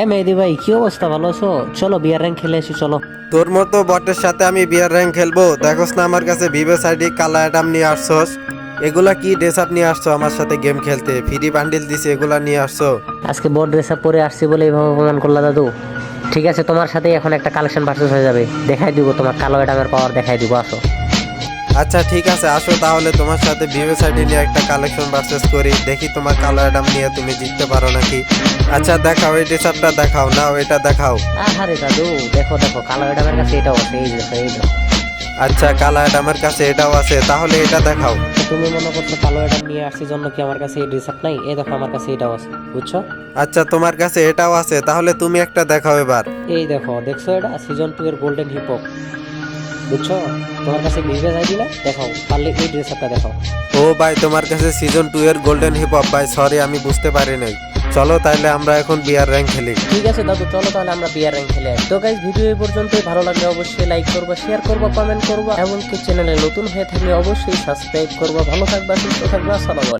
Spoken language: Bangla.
এ মেহেদি ভাই কি অবস্থা? ভালো আছো? চলো বিয়ার র্যাঙ্ক খেলে আসি চলো। তোর মতো বটের সাথে আমি বিয়ার র্যাঙ্ক খেলব। দেখোস না আমার কাছে ভিভো সাইডি কালা অ্যাডাম নিয়ে আসছস। এগুলা কি ড্রেস আপ নিয়ে আসছো আমার সাথে গেম খেলতে? ফ্রি বান্ডিল দিছি এগুলা নিয়ে আসছো। আজকে বড় ড্রেস আপ পরে আসছি বলে এইভাবে অপমান করলা দাদু। ঠিক আছে তোমার সাথে এখন একটা কালেকশন ভার্সেস হয়ে যাবে। দেখাই দিব তোমার কালো অ্যাডামের পাওয়ার দেখাই দিব আসো। আচ্ছা ঠিক আছে আসো তাহলে তোমার সাথে ভিভো সাইডি নিয়ে একটা কালেকশন ভার্সেস করি। দেখি তোমার কালো অ্যাডাম নিয়ে তুমি জিততে পারো নাকি? আচ্ছা দেখাও এই ড্রেস আপটা দেখাও নাও এটা দেখাও। আহারে দাদু দেখো দেখো কালো অ্যাডামের কাছে এটাও আছে এই দেখো এই দেখো। আচ্ছা কালা অ্যাডামের কাছে এটাও আছে তাহলে এটা দেখাও। তুমি মনে করছ কালো অ্যাডাম নিয়ে আসছি জন্য কি আমার কাছে এই ড্রেস আপ নাই? এই দেখো আমার কাছে এটাও আছে বুঝছ? আচ্ছা তোমার কাছে এটাও আছে তাহলে তুমি একটা দেখাও এবার। এই দেখো দেখছ এটা? সিজন টু এর গোল্ডেন হিপ হপ বুঝছ? তোমার কাছে ভিভেজ আইডি না? দেখাও পারলে এই ড্রেস আপটা দেখাও। ও ভাই তোমার কাছে সিজন টু এর গোল্ডেন হিপ হপ ভাই সরি আমি বুঝতে পারি নাই। চলো তাহলে আমরা এখন বিয়ার র্যাঙ্ক খেলি। ঠিক আছে দাদু চলো তাহলে আমরা বিয়ার র্যাঙ্ক খেলে আসি। তো গাইজ ভিডিও এই পর্যন্তই। ভালো লাগলে অবশ্যই লাইক করবা শেয়ার করবা কমেন্ট করবা। এবং কি চ্যানেলে নতুন হয়ে থাকলে অবশ্যই সাবস্ক্রাইব করবা। ভালো থাকবা সুস্থ থাকবা আসসালামু